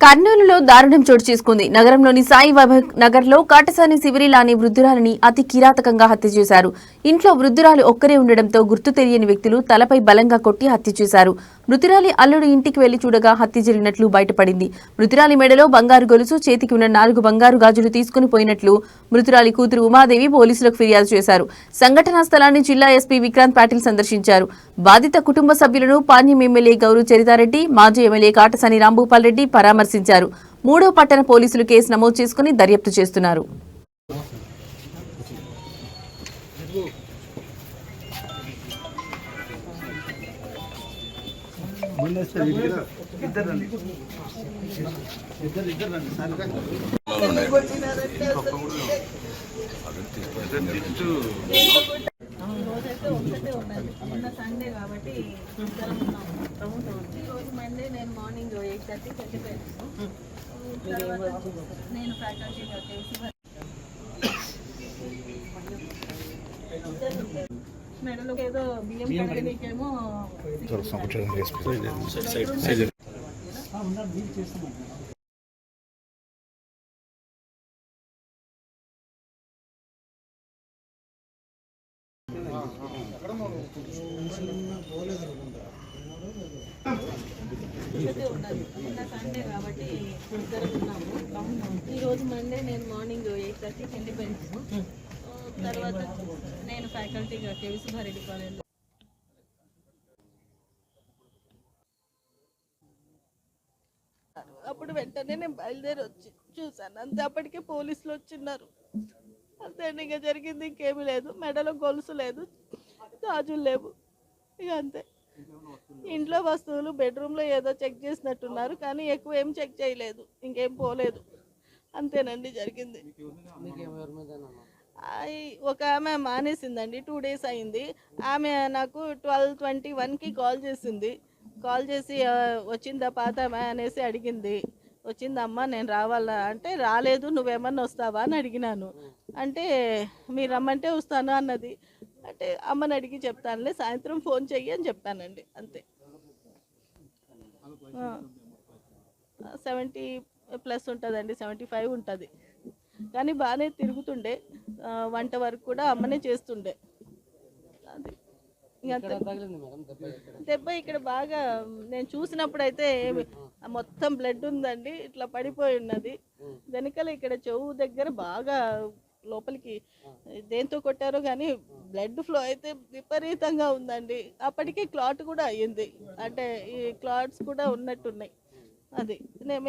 కర్నూలులో దారుణం చోటు చేసుకుంది. నగరంలోని సాయి వైభవ్ నగర్లో కాటసాని శివరిల వృద్ధురాలిని అతి కిరాతకంగా హత్య చేశారు. ఇంట్లో వృద్ధురాలు ఒక్కరే ఉండడంతో గుర్తు తెలియని వ్యక్తులు తలపై బలంగా కొట్టి హత్య చేశారు. మృతురాలి అల్లుడు ఇంటికి వెళ్ళి చూడగా హత్య జరిగినట్లు బయటపడింది. మృతురాలి మెడలో బంగారు గొలుసు చేతికి ఉన్న నాలుగు బంగారు గాజులు తీసుకుని పోయినట్లు మృతురాలి కూతురు ఉమాదేవి పోలీసులకు ఫిర్యాదు చేశారు. సంఘటనా స్థలాన్ని జిల్లా ఎస్పీ విక్రాంత్ పాటిల్ సందర్శించారు. బాధిత కుటుంబ సభ్యులను పాణ్యం ఎమ్మెల్యే గౌరవ్ చరితారెడ్డి మాజీ ఎమ్మెల్యే కాటసాని రాంభూపాల్ రెడ్డి పరామర్శించారు మూడో పట్టణ పోలీసులు కేసు నమోదు చేసుకుని దర్యాప్తు చేస్తున్నారు. రోజైతే ఒక్కటే ఉన్నది నిన్న సండే కాబట్టి ఇద్దరం ఉన్నాము ఈ రోజు మండే నేను మార్నింగ్ ఎయిట్ థర్టీ వెళ్ళిపోయాను. తర్వాత నేను ఫ్యాకల్టీగా వచ్చేసి మెడలో ఏదో బియ్యం ఒక్కటే ఉన్నది సండే కాబట్టి ఇద్దరం ఉన్నాము మండే నేను మార్నింగ్ ఎయిట్ థర్టీకి వెళ్ళిపోయాను తర్వాత నేను ఫ్యాకల్టీగా కేవీసీ భారెడ్డి కాలేజ్లో అప్పుడు వెంటనే నేను బయలుదేరి వచ్చి చూశాను. అంతే అప్పటికే పోలీసులు వచ్చిన్నారు. అంతే ఇంకా జరిగింది ఇంకేమీ లేదు. మెడలో గొలుసు లేదు. గాజులు లేవు. ఇక అంతే. ఇంట్లో వస్తువులు బెడ్రూమ్లో ఏదో చెక్ చేసినట్టున్నారు కానీ ఎక్కువ ఏం చెక్ చేయలేదు. ఇంకేం పోలేదు. అంతేనండి జరిగింది. ఒక ఆమె మానేసిందండి టూ డేస్ అయింది. ఆమె నాకు ట్వెల్వ్ ట్వంటీ వన్కి కాల్ చేసింది. కాల్ చేసి వచ్చిందా పాత ఆమె అనేసి అడిగింది. వచ్చిందమ్మా నేను రావాలా? అంటే రాలేదు నువ్వేమన్నా వస్తావా? అని అడిగినాను. అంటే మీరు రమ్మంటే వస్తాను అన్నది. అంటే అమ్మని అడిగి చెప్తానులే సాయంత్రం ఫోన్ చెయ్యి అని చెప్పానండి అంతే. సెవెంటీ ప్లస్ ఉంటుందండి సెవెంటీ ఫైవ్ ఉంటుంది. కానీ బాగానే తిరుగుతుండే వంట వరకు కూడా అమ్మనే చేస్తుండే. అది. దెబ్బ ఇక్కడ. బాగా నేను చూసినప్పుడు అయితే మొత్తం బ్లడ్ ఉందండి ఇట్లా పడిపోయి ఉన్నది. వెనకాల ఇక్కడ చెవు దగ్గర బాగా లోపలికి దేంతో కొట్టారో కానీ బ్లడ్ ఫ్లో అయితే విపరీతంగా ఉందండి. అప్పటికి క్లాట్ కూడా అయ్యింది. అంటే ఈ క్లాట్స్ కూడా ఉన్నట్టున్నాయి. అది. నేను